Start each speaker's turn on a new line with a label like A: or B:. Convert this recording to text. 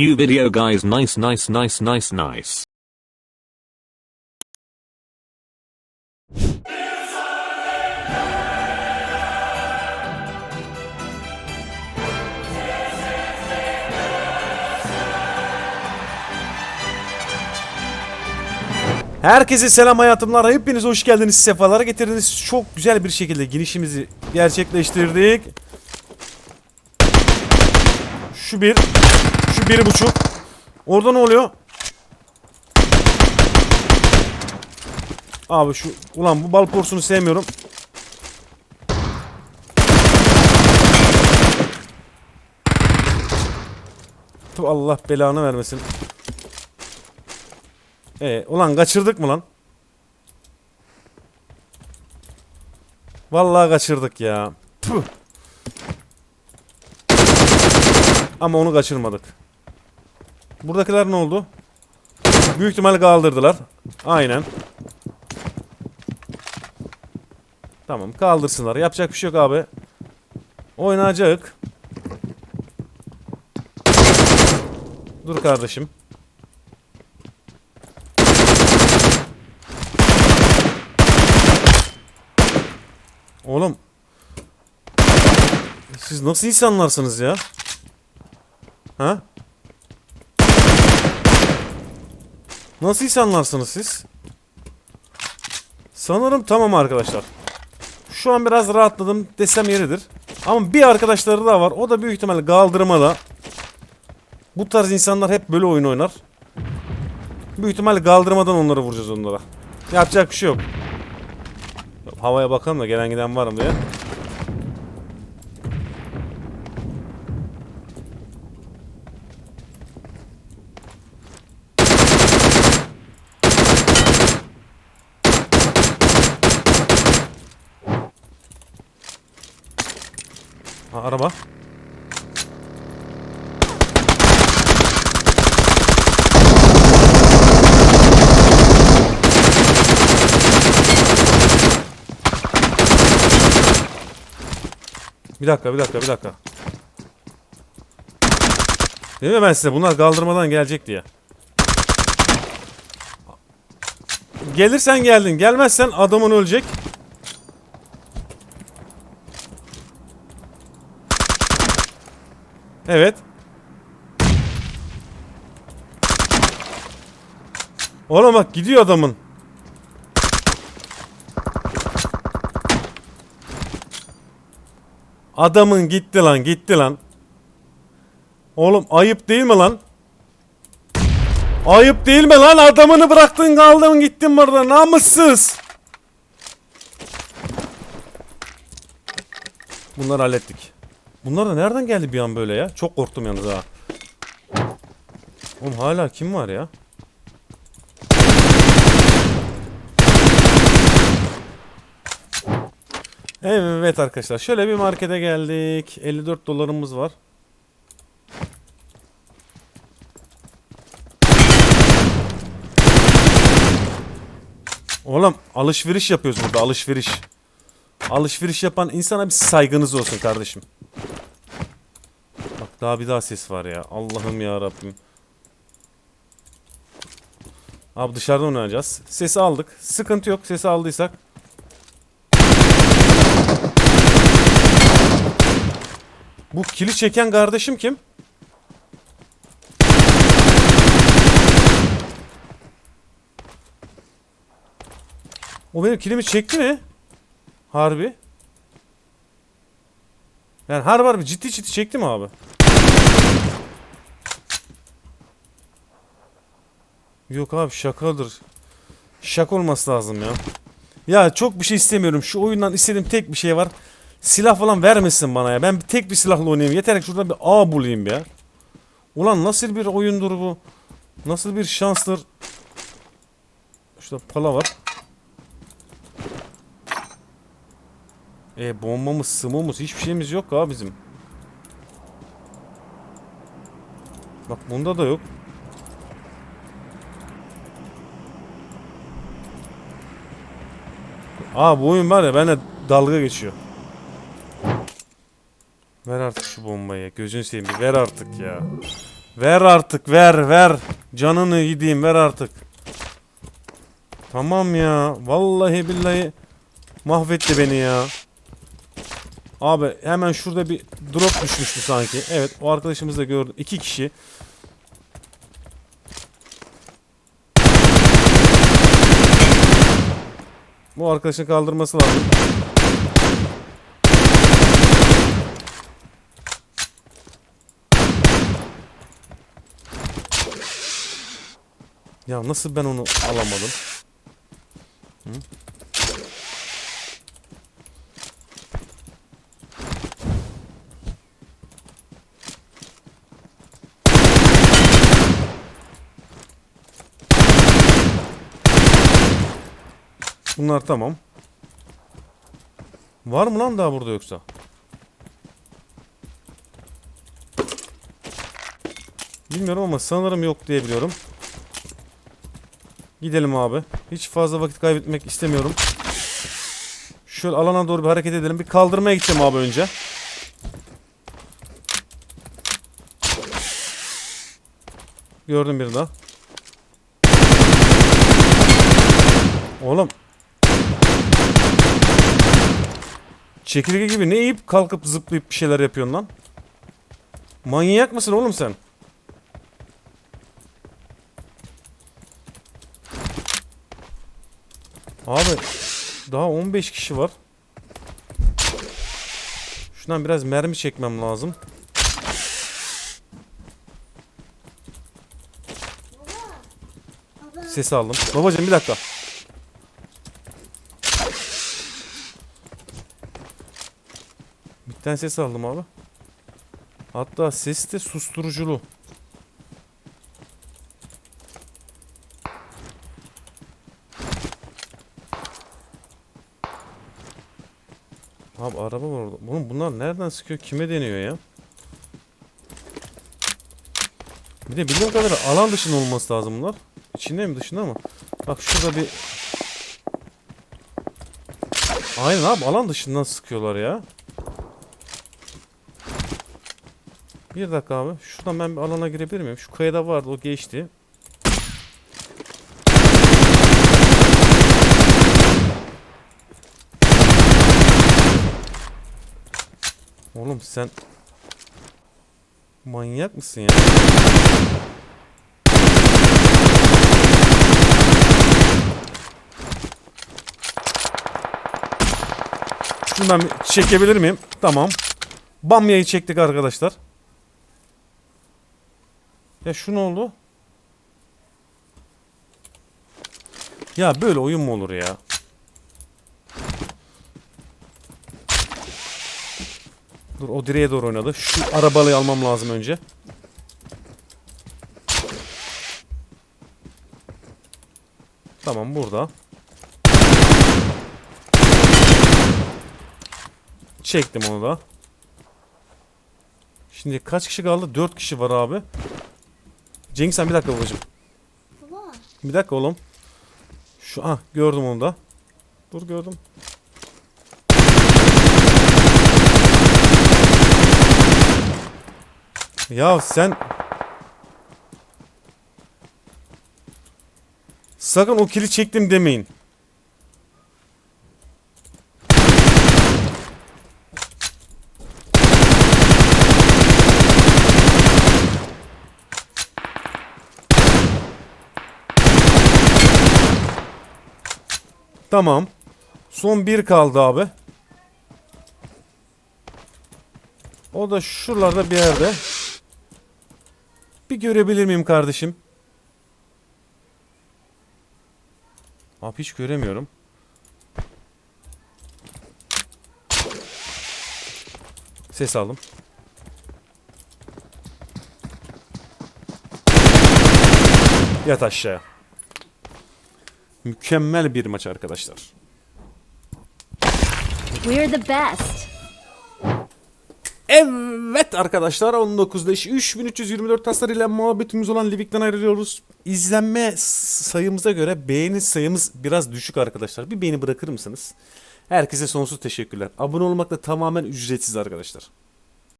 A: New video guys nice nice nice nice nice.
B: Herkese selam hayatımlar. Hepiniz hoş geldiniz. Sefalara getirdiniz. Çok güzel bir şekilde girişimizi gerçekleştirdik. Şu bir. Bir buçuk. Orada ne oluyor? Abi şu ulan bu bal porsunu sevmiyorum. Allah belanı vermesin. E, ulan kaçırdık mı lan? Vallahi kaçırdık ya. Tüh. Ama onu kaçırmadık. Buradakiler ne oldu? Büyük ihtimal kaldırdılar. Aynen. Tamam kaldırsınlar. Yapacak bir şey yok abi. Oynayacak. Dur kardeşim. Oğlum. Siz nasıl insanlarsınız ya? Ha? Nasıl insanlarsınız siz? Sanırım tamam arkadaşlar. Şu an biraz rahatladım desem yeridir. Ama bir arkadaşları daha var. O da büyük ihtimalle kaldırmada. Bu tarz insanlar hep böyle oyun oynar. Büyük ihtimalle kaldırmadan onları vuracağız onlara. Yapacak bir şey yok. Havaya bakalım da gelen giden var mı diye. Ha, araba. Bir dakika, bir dakika, bir dakika. Değil mi ben size bunlar kaldırmadan gelecek diye. Gelirsen geldin, gelmezsen adamın ölecek. Evet. Oğlum bak gidiyor adamın. Adamın gitti lan gitti lan. Oğlum ayıp değil mi lan? Ayıp değil mi lan? Adamını bıraktın kaldın gittin burada namussuz. Bunları hallettik. Bunlar da nereden geldi bir an böyle ya? Çok korktum yalnız ha. Oğlum hala kim var ya? Evet arkadaşlar şöyle bir markete geldik. 54 dolarımız var. Oğlum alışveriş yapıyoruz burada alışveriş. Alışveriş yapan insana bir saygınız olsun kardeşim. Daha bir daha ses var ya. Allah'ım ya Rabbim. Abi dışarıdan oynayacağız. Sesi aldık. Sıkıntı yok. Sesi aldıysak. Bu kili çeken kardeşim kim? O benim kilimi çekti mi? Harbi. Yani harbi harbi ciddi ciddi çekti mi abi? Yok abi şakadır. Şaka olması lazım ya. Ya çok bir şey istemiyorum. Şu oyundan istediğim tek bir şey var. Silah falan vermesin bana ya. Ben tek bir silahla oynayayım. Yeter ki şuradan bir A bulayım ya. Ulan nasıl bir oyundur bu? Nasıl bir şanstır? Şurada pala var. E bombamız, sımımız hiçbir şeyimiz yok abi bizim. Bak bunda da yok. Aa bu oyun var ya benimle dalga geçiyor. Ver artık şu bombayı. Gözün seveyim bir ver artık ya. Ver artık ver ver. Canını yediğim ver artık. Tamam ya. Vallahi billahi mahvetti beni ya. Abi hemen şurada bir drop düşmüştü sanki. Evet o arkadaşımız da gördü. İki kişi. Bu arkadaşın kaldırması lazım. Ya nasıl ben onu alamadım? Hı? Bunlar tamam. Var mı lan daha burada yoksa? Bilmiyorum ama sanırım yok diye biliyorum. Gidelim abi. Hiç fazla vakit kaybetmek istemiyorum. Şöyle alana doğru bir hareket edelim. Bir kaldırmaya gideceğim abi önce. Gördüm bir daha. Oğlum. Çekirge gibi ne yiyip kalkıp zıplayıp bir şeyler yapıyorsun lan? Manyak mısın oğlum sen? Abi daha 15 kişi var. Şundan biraz mermi çekmem lazım. Ses aldım. Babacım bir dakika. Bitten ses aldım abi. Hatta ses de susturuculu. Abi araba var orada. Oğlum bunlar nereden sıkıyor? Kime deniyor ya? Bir de bildiğim kadarıyla alan dışında olması lazım bunlar. İçinde mi dışında mı? Bak şurada bir... Aynen abi alan dışından sıkıyorlar ya. Bir dakika abi. Şuradan ben bir alana girebilir miyim? Şu kayada vardı o geçti. Oğlum sen manyak mısın ya? Şunu ben çekebilir miyim? Tamam. Bamya'yı çektik arkadaşlar. Ya şu ne oldu? Ya böyle oyun mu olur ya? Dur o direğe doğru oynadı. Şu arabayı almam lazım önce. Tamam burada. Çektim onu da. Şimdi kaç kişi kaldı? 4 kişi var abi. Cengiz sen bir dakika babacığım.
C: Baba.
B: Bir dakika oğlum. Şu ah gördüm onu da. Dur gördüm. Ya sen Sakın o kili çektim demeyin. Tamam. Son bir kaldı abi. O da şuralarda bir yerde. Bir görebilir miyim kardeşim? Abi hiç göremiyorum. Ses aldım. Yat aşağıya. Mükemmel bir maç arkadaşlar.
C: We're the best.
B: Evet arkadaşlar 19'da iş 3324 hasar ile muhabbetimiz olan Livik'ten ayrılıyoruz. İzlenme sayımıza göre beğeni sayımız biraz düşük arkadaşlar. Bir beğeni bırakır mısınız? Herkese sonsuz teşekkürler. Abone olmak da tamamen ücretsiz arkadaşlar.